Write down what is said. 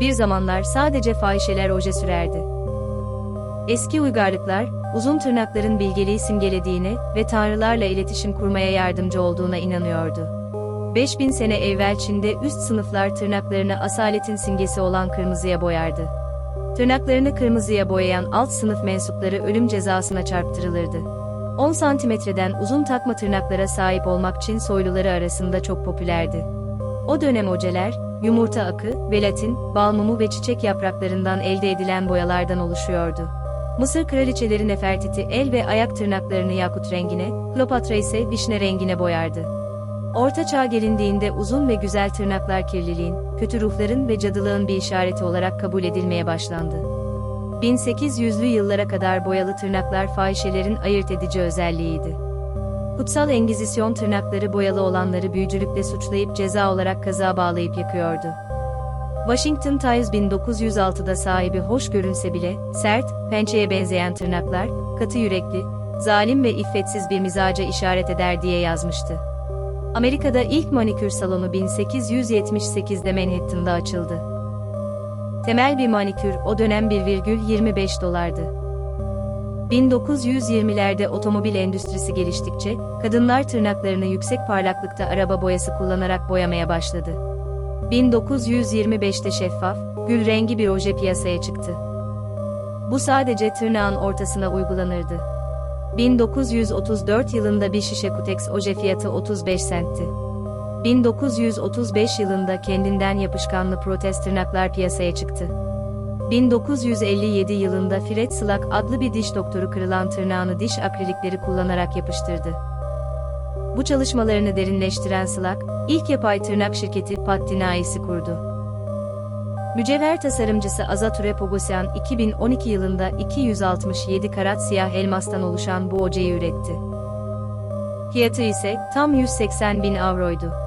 bir zamanlar sadece fahişeler oje sürerdi. Eski uygarlıklar, uzun tırnakların bilgeliği simgelediğini ve tanrılarla iletişim kurmaya yardımcı olduğuna inanıyordu. 5000 sene evvel Çin'de üst sınıflar tırnaklarını asaletin simgesi olan kırmızıya boyardı. Tırnaklarını kırmızıya boyayan alt sınıf mensupları ölüm cezasına çarptırılırdı. 10 santimetreden uzun takma tırnaklara sahip olmak Çin soyluları arasında çok popülerdi. O dönem ojeler, yumurta akı, velatin, bal mumu ve çiçek yapraklarından elde edilen boyalardan oluşuyordu. Mısır kraliçeleri Nefertiti el ve ayak tırnaklarını yakut rengine, Kleopatra ise vişne rengine boyardı. Orta çağ gelindiğinde uzun ve güzel tırnaklar kirliliğin, kötü ruhların ve cadılığın bir işareti olarak kabul edilmeye başlandı. 1800'lü yıllara kadar boyalı tırnaklar fahişelerin ayırt edici özelliğiydi. Kutsal Engizisyon tırnakları boyalı olanları büyücülükle suçlayıp ceza olarak kaza bağlayıp yakıyordu. Washington Times 1906'da sahibi hoş görünse bile, sert, pençeye benzeyen tırnaklar, katı yürekli, zalim ve iffetsiz bir mizaca işaret eder diye yazmıştı. Amerika'da ilk manikür salonu 1878'de Manhattan'da açıldı. Temel bir manikür o dönem 1,25 dolardı. 1920'lerde otomobil endüstrisi geliştikçe, kadınlar tırnaklarını yüksek parlaklıkta araba boyası kullanarak boyamaya başladı. 1925'te şeffaf, gül rengi bir oje piyasaya çıktı. Bu sadece tırnağın ortasına uygulanırdı. 1934 yılında bir şişe Kutex oje fiyatı 35 sentti. 1935 yılında kendinden yapışkanlı protez tırnaklar piyasaya çıktı. 1957 yılında Fred Slak adlı bir diş doktoru kırılan tırnağını diş akrilikleri kullanarak yapıştırdı. Bu çalışmalarını derinleştiren Slak, ilk yapay tırnak şirketi Pattinais'i kurdu. Mücevher tasarımcısı Azature Pogosyan 2012 yılında 267 karat siyah elmastan oluşan bu ojeyi üretti. Fiyatı ise tam 180 bin avroydu.